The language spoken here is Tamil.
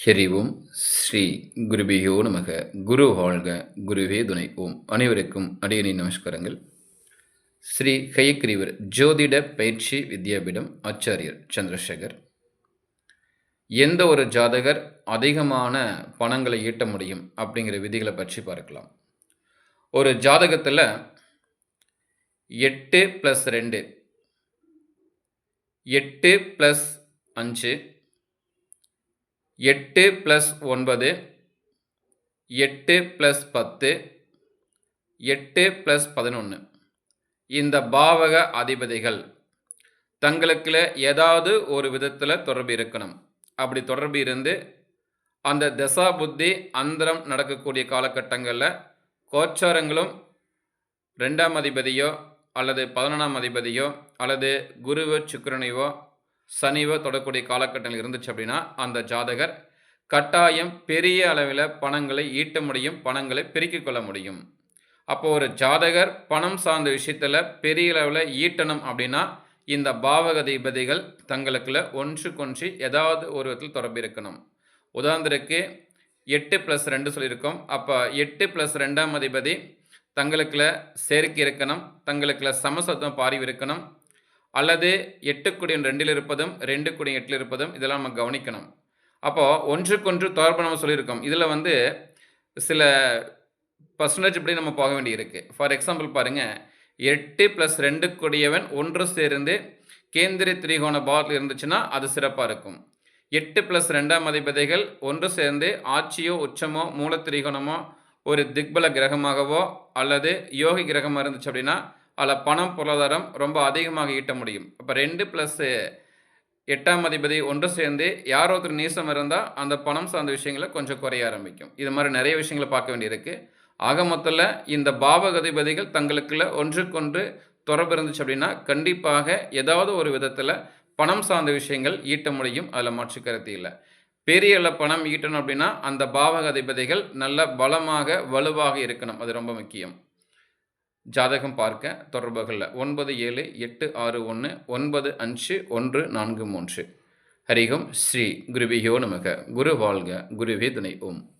ஹரி ஓம் ஸ்ரீ குருபியோ நமக. குரு வாழ்க. குருவே துணை ஓம் அனைவருக்கும் அடியனின் நமஸ்காரங்கள். ஸ்ரீ ஹயக்ரீவர் ஜோதிட பயிற்சி வித்யாபீடம் ஆச்சாரியர் சந்திரசேகர். எந்த ஒரு ஜாதகர் அதிகமான பணங்களை ஈட்ட முடியும் அப்படிங்கிற விதிகளை பற்றி பார்க்கலாம். ஒரு ஜாதகத்தில் எட்டு ப்ளஸ் ரெண்டு எட்டு ப்ளஸ் அஞ்சு எட்டு ப்ளஸ் ஒன்பது எட்டு ப்ளஸ் பத்து எட்டு ப்ளஸ் பதினொன்று இந்த பாவக அதிபதிகள் தங்களுக்குள்ள ஏதாவது ஒரு விதத்தில் தொடர்பு இருக்கணும். அப்படி தொடர்பு இருந்து அந்த தசா புத்தி அந்தரம் நடக்கக்கூடிய காலகட்டங்களில் கோச்சாரங்களும் ரெண்டாம் அதிபதியோ அல்லது பதினொன்றாம் அதிபதியோ அல்லது குருவோ சுக்கரனையோ சனிவை தொடக்கூடிய காலகட்டங்கள் இருந்துச்சு அப்படின்னா அந்த ஜாதகர் கட்டாயம் பெரிய அளவில் பணங்களை ஈட்ட முடியும் பணங்களை பெருக்கிக் கொள்ள முடியும். அப்போ ஒரு ஜாதகர் பணம் சார்ந்த விஷயத்தில் பெரிய அளவில் ஈட்டணும் அப்படின்னா இந்த பாவக தீபதிகள் தங்களுக்குள்ள ஒன்றுக்கொன்று ஏதாவது ஒரு விதத்தில் தொடர்பு இருக்கணும். உதாரணத்திற்கு எட்டு ப்ளஸ் ரெண்டு சொல்லியிருக்கோம். அப்போ எட்டு ப்ளஸ் ரெண்டாம் அதிபதி தங்களுக்குள்ள சேர்க்கை இருக்கணும் தங்களுக்குள்ள சமசத்துவம் பாரிவு இருக்கணும். அல்லது எட்டு குடியும் ரெண்டில் இருப்பதும் ரெண்டு குடியும் எட்டில் இருப்பதும் இதெல்லாம் நம்ம கவனிக்கணும். அப்போது ஒன்றுக்கொன்று தொடர்பு நம்ம சொல்லியிருக்கோம். இதில் வந்து சில பர்சன்டேஜ் இப்படி நம்ம போக வேண்டியிருக்கு. ஃபார் எக்ஸாம்பிள் பாருங்கள் எட்டு ப்ளஸ் ரெண்டு கொடியவன் ஒன்று சேர்ந்து கேந்திரி திரிகோண பாவத்தில் இருந்துச்சுன்னா அது சிறப்பாக இருக்கும். எட்டு ப்ளஸ் ரெண்டாம் அதிபதிகள் ஒன்று சேர்ந்து ஆட்சியோ உச்சமோ மூல திரிகோணமோ ஒரு திக்பல கிரகமாகவோ அல்லது யோகி கிரகமாக இருந்துச்சு அப்படின்னா அதில் பணம் பொருளாதாரம் ரொம்ப அதிகமாக ஈட்ட முடியும். அப்போ ரெண்டு ப்ளஸ்ஸு எட்டாம் அதிபதி ஒன்று சேர்ந்து யாரோ ஒருத்தர் நீசம் இருந்தால் அந்த பணம் சார்ந்த விஷயங்களை கொஞ்சம் குறைய ஆரம்பிக்கும். இது மாதிரி நிறைய விஷயங்களை பார்க்க வேண்டியிருக்கு ஆக மொத்தத்தில் இந்த பாவகதிபதிகள் தங்களுக்குள்ள ஒன்றுக்கொன்று தொடர்பு இருந்துச்சு அப்படின்னா கண்டிப்பாக ஏதாவது ஒரு விதத்தில் பணம் சார்ந்த விஷயங்கள் ஈட்ட முடியும். அதில் மாற்று கருத்து இல்லை. பெரிய அளவு பணம் ஈட்டணும் அப்படின்னா அந்த பாவகதிபதிகள் நல்ல பலமாக வலுவாக இருக்கணும். அது ரொம்ப முக்கியம். ஜாதகம் பார்க்க தொடர்புகளில் ஒன்பது ஏழு எட்டு ஆறு ஒன்று ஒன்பது அஞ்சு ஒன்று நான்கு மூன்று. ஹரிகம் ஸ்ரீ குருவியோ நமக. குரு வாழ்க. குருவே துணை. ஓம்.